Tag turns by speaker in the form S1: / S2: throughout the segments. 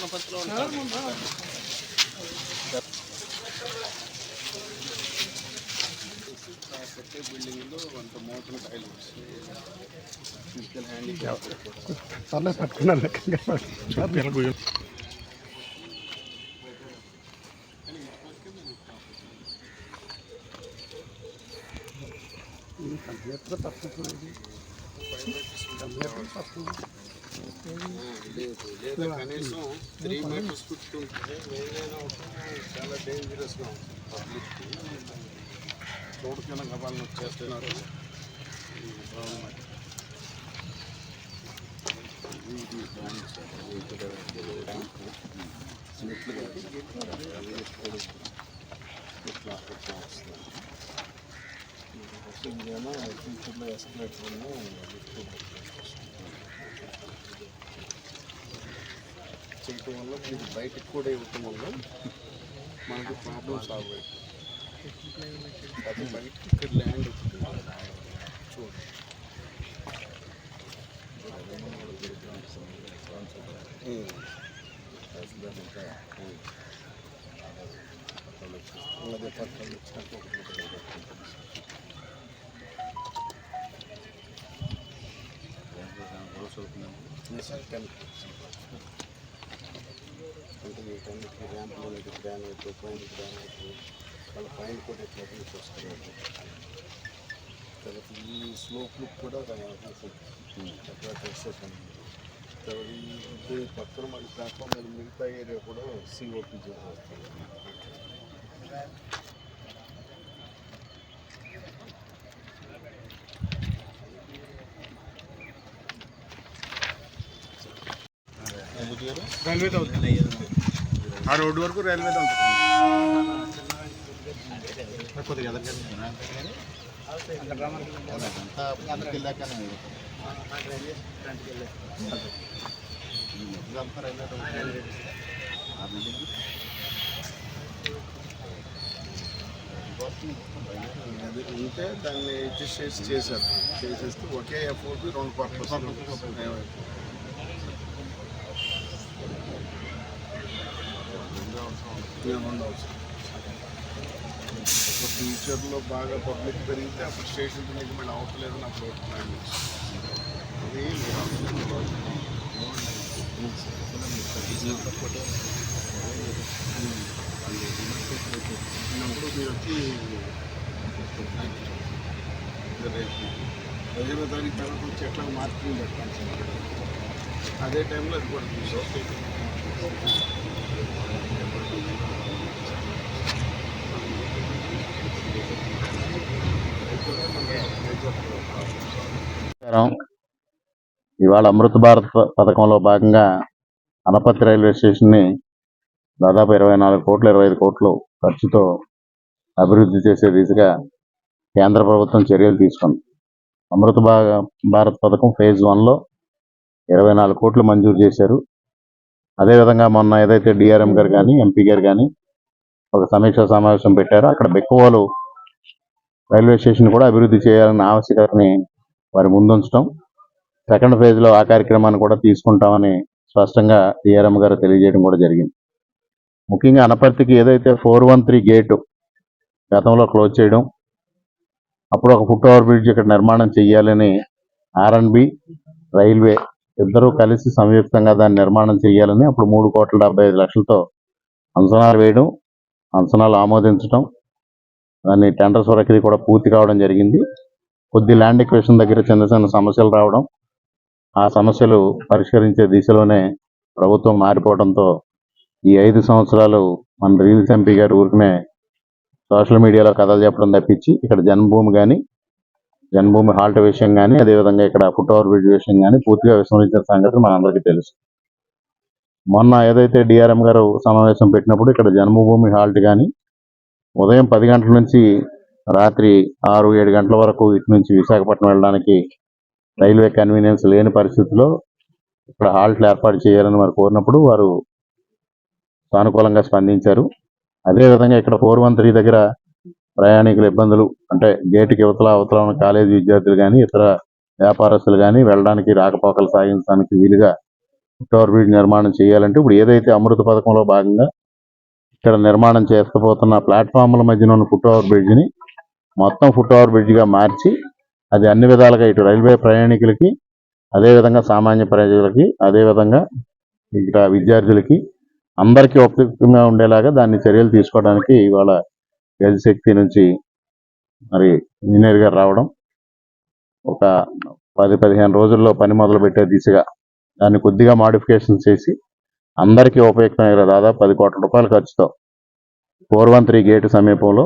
S1: అనపత్తిలో ఉంటాను కొట్టే బిల్డింగ్లో అంత మోటార్ టైల్ ఫిజికల్ హ్యాండిక్యాప్
S2: సర్లే పట్టుకున్నాను లెక్కగా
S1: లేదా కనీసం త్రీ మీటర్స్ చుట్టుంటే ఏదైనా ఒక చాలా డేంజరస్గా ఉంటుంది పబ్లిక్కి చూడకుండా గబాలను వచ్చేస్తున్నారు ఇది ప్రాబ్లమ్ ఇది ప్లాన్స్ ఇక్కడ స్లిప్లుగా ఇట్లా ఇట్లా వస్తుంది ఇదేమో ఫ్యూచర్లో ఎస్కలేటర్ చేయటం వల్ల మీకు బయటకు కూడా ఇవ్వటం వల్ల మనకి ప్రాబ్లం సాల్వ్ అవుతుంది అది బయటకి ఇక్కడ ల్యాండ్ చూడండి ఉమ్. ఉమ్. అదే పక్కన వచ్చినట్టు ఒకటి మిసైల్ టెన్ అంటే ఈ టెన్కి ర్యాంప్లో మీకు గ్రానైట్ పైన గ్రానైట్ వాళ్ళ పైన కూడా ఎట్లా తీసుకొస్తున్నారు తర్వాత ఈ స్లోప్లు కూడా అట్లా చేసేసాను తర్వాత ఈ పక్కన మళ్ళీ ప్లాట్ఫామ్ మీద మిగతా ఏరియా కూడా సిఓపి చేసేస్తాను
S2: రైల్వే ఆ రోడ్డు వరకు రైల్వేతో ఉంటుంది కొద్దిగా ఎదగండి.
S1: అది ఉంటే దాన్ని అడ్జస్ట్ చేసి చేశారు చేసేస్తే ఒకే ఎఫోర్ట్ రెండు పర్పస్ ఫ్యూచర్లో బాగా పబ్లిక్ పెరిగితే అప్పుడు స్టేషన్ మీకు మళ్ళీ అవట్లేదు నాకు రోడ్ ప్లాన్ అది మీరు వచ్చి రేపు పదిహేనో తారీఖు తర్వాత వచ్చి ఎట్లా మార్కెటింగ్ పెట్టాలి అదే టైంలో అది కూడా తీసుకోవాలి
S3: నమస్కారం. ఇవాళ అమృత భారత్ పథకంలో భాగంగా అనపత్తి రైల్వే స్టేషన్ని దాదాపు ఇరవై నాలుగు కోట్లు ఇరవై ఐదు కోట్లు ఖర్చుతో అభివృద్ధి చేసే దిశగా కేంద్ర ప్రభుత్వం చర్యలు తీసుకుంది. అమృత భారత్ పథకం ఫేజ్ వన్లో ఇరవై నాలుగు కోట్లు మంజూరు చేశారు. అదేవిధంగా మొన్న ఏదైతే డిఆర్ఎం గారు కానీ ఎంపీ గారు కానీ ఒక సమీక్షా సమావేశం పెట్టారో అక్కడ బెక్కువలు రైల్వే స్టేషన్ కూడా అభివృద్ధి చేయాలన్న ఆవశ్యకతని వారి ముందుంచడం సెకండ్ ఫేజ్లో ఆ కార్యక్రమాన్ని కూడా తీసుకుంటామని స్పష్టంగా డిఆర్ఎం గారు తెలియజేయడం కూడా జరిగింది. ముఖ్యంగా అనపర్తికి ఏదైతే ఫోర్ వన్ త్రీ గేటు గతంలో క్లోజ్ చేయడం అప్పుడు ఒక ఫుట్ ఓవర్ బ్రిడ్జ్ ఇక్కడ నిర్మాణం చేయాలని ఆర్ఎన్బి రైల్వే ఇద్దరూ కలిసి సంయుక్తంగా దాన్ని నిర్మాణం చేయాలని అప్పుడు మూడు కోట్ల డెబ్బై ఐదు లక్షలతో అంచనాలు వేయడం అంచనాలు ఆమోదించడం దాన్ని టెండర్స్ వరకు కూడా పూర్తి కావడం జరిగింది. కొద్ది ల్యాండ్ ఎక్వేషన్ దగ్గర చిన్న చిన్న సమస్యలు రావడం ఆ సమస్యలు పరిష్కరించే దిశలోనే ప్రభుత్వం మారిపోవడంతో ఈ ఐదు సంవత్సరాలు మన రీల్స్ ఎంపీ గారు ఊరికనే సోషల్ మీడియాలో కథలు చెప్పడం తప్పించి ఇక్కడ జన్మభూమి కానీ జన్మభూమి హాల్ట్ విషయం కానీ అదేవిధంగా ఇక్కడ ఫుట్ ఓవర్ బ్రిడ్జ్ విషయం కానీ పూర్తిగా విస్మరించిన సంగతి మనందరికీ తెలుసు. మొన్న ఏదైతే డిఆర్ఎం గారు సమావేశం పెట్టినప్పుడు ఇక్కడ జన్మభూమి హాల్ట్ కానీ ఉదయం పది గంటల నుంచి రాత్రి ఆరు ఏడు గంటల వరకు ఇటు నుంచి విశాఖపట్నం వెళ్ళడానికి రైల్వే కన్వీనియన్స్ లేని పరిస్థితిలో ఇక్కడ హాల్ట్లు ఏర్పాటు చేయాలని వారు కోరినప్పుడు వారు సానుకూలంగా స్పందించారు. అదేవిధంగా ఇక్కడ ఫోర్ వన్ త్రీ దగ్గర ప్రయాణికుల ఇబ్బందులు అంటే గేటుకి యువతల అవతల ఉన్న కాలేజీ విద్యార్థులు కానీ ఇతర వ్యాపారస్తులు కానీ వెళ్ళడానికి రాకపోకలు సాగించడానికి వీలుగా ఫుట్ బ్రిడ్జ్ నిర్మాణం చేయాలంటే ఇప్పుడు ఏదైతే అమృత పథకంలో భాగంగా ఇక్కడ నిర్మాణం చేసుకుపోతున్న ప్లాట్ఫామ్ల మధ్యన ఉన్న ఫుట్ ఓవర్ బ్రిడ్జిని మొత్తం ఫుట్ ఓవర్ బ్రిడ్జ్గా మార్చి అది అన్ని విధాలుగా ఇటు రైల్వే ప్రయాణికులకి అదేవిధంగా సామాన్య ప్రజలకి అదేవిధంగా ఇక్కడ విద్యార్థులకి అందరికీ ఉపయుక్తంగా ఉండేలాగా దాన్ని చర్యలు తీసుకోవడానికి ఇవాళ గజశక్తి నుంచి మరి ఇంజనీర్ గారు రావడం ఒక పది పదిహేను రోజుల్లో పని మొదలు పెట్టే దిశగా దాన్ని కొద్దిగా మాడిఫికేషన్ చేసి అందరికీ ఉపయుక్తమైన దాదాపు పది కోట్ల రూపాయల ఖర్చుతో ఫోర్ వన్ త్రీ గేటు సమీపంలో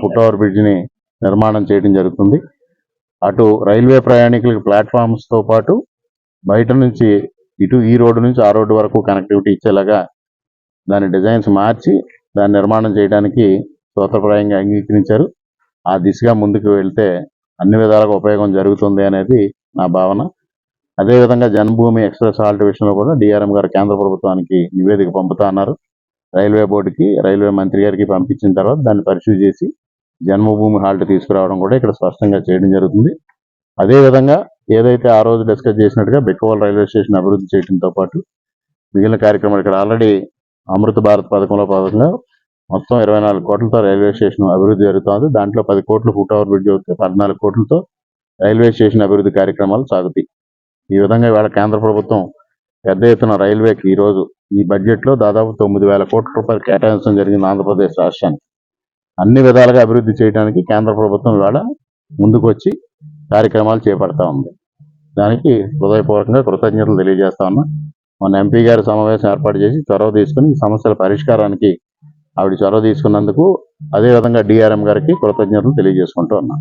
S3: ఫుట్ ఓవర్ బ్రిడ్జ్ని నిర్మాణం చేయడం జరుగుతుంది. అటు రైల్వే ప్రయాణికులకు ప్లాట్ఫామ్స్తో పాటు బయట నుంచి ఇటు ఈ రోడ్డు నుంచి ఆ రోడ్డు వరకు కనెక్టివిటీ ఇచ్చేలాగా దాని డిజైన్స్ మార్చి దాని నిర్మాణం చేయడానికి సూత్రప్రాయంగా అంగీకరించారు. ఆ దిశగా ముందుకు వెళ్తే అన్ని విధాలుగా ఉపయోగం జరుగుతుంది అనేది నా భావన. అదేవిధంగా జన్మభూమి ఎక్స్ప్రెస్ హాల్ట్ విషయంలో కూడా డిఆర్ఎం గారు కేంద్ర ప్రభుత్వానికి నివేదిక పంపుతా అన్నారు. రైల్వే బోర్డుకి రైల్వే మంత్రి గారికి పంపించిన తర్వాత దాన్ని పరిశీలి చేసి జన్మభూమి హాల్ట్ తీసుకురావడం కూడా ఇక్కడ స్పష్టంగా చేయడం జరుగుతుంది. అదేవిధంగా ఏదైతే ఆ రోజు డిస్కస్ చేసినట్టుగా బెక్కవల్ రైల్వే స్టేషన్ అభివృద్ధి చేయడంతో పాటు మిగిలిన కార్యక్రమాలు ఇక్కడ ఆల్రెడీ అమృత భారత్ పథకంలో భాగంగా మొత్తం ఇరవై నాలుగు కోట్లతో రైల్వే స్టేషన్ అభివృద్ధి జరుగుతుంది. దాంట్లో పది కోట్లు ఫుట్ ఓవర్ బ్రిడ్జ్ అవుతే పద్నాలుగు కోట్లతో రైల్వే స్టేషన్ అభివృద్ధి కార్యక్రమాలు సాగుతాయి. ఈ విధంగా ఇవాళ కేంద్ర ప్రభుత్వం పెద్ద ఎత్తున రైల్వేకి ఈ రోజు ఈ బడ్జెట్లో దాదాపు తొమ్మిది వేల కోట్ల రూపాయలు కేటాయించడం జరిగింది ఆంధ్రప్రదేశ్ రాష్ట్రానికి. అన్ని విధాలుగా అభివృద్ధి చేయడానికి కేంద్ర ప్రభుత్వం ఇవాళ ముందుకు వచ్చి కార్యక్రమాలు చేపడతా ఉంది. దానికి హృదయపూర్వకంగా కృతజ్ఞతలు తెలియజేస్తా ఉన్నా. మొన్న ఎంపీ గారి సమావేశం ఏర్పాటు చేసి చొరవ తీసుకుని ఈ సమస్యల పరిష్కారానికి ఆవిడ చొరవ తీసుకున్నందుకు అదేవిధంగా డిఆర్ఎం గారికి కృతజ్ఞతలు తెలియజేసుకుంటూ ఉన్నా.